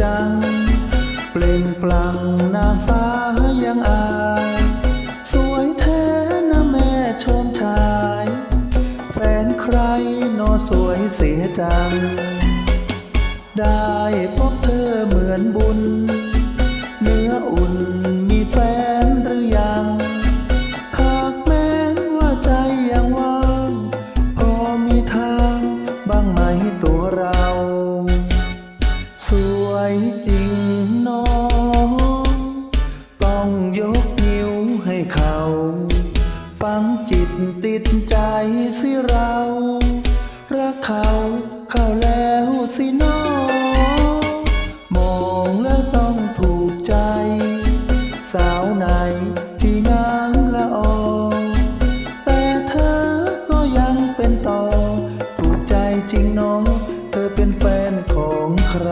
จัง เปล่งปลั่งนาฟ้ายังอาย สวยแท้นะแม่ชมชาย แฟนใครนอสวยเสียจัง ได้พบเธอเหมือนบุญ ติดใจสิเรา รักเขาเข้าแล้วสิน้องมองแล้วต้องถูกใจ สาวไหนที่งามละออแต่เธอก็ยังเป็นต่อ ถูกใจจริงน้อง เธอเป็นแฟนของใคร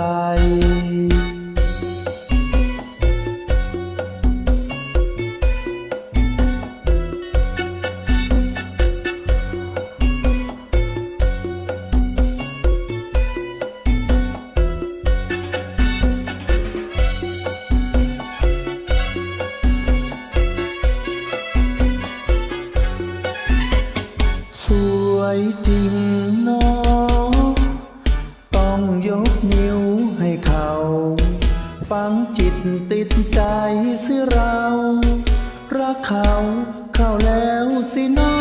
ฝังจิตติดใจสิเรา รักเขา เข้าแล้วสินะ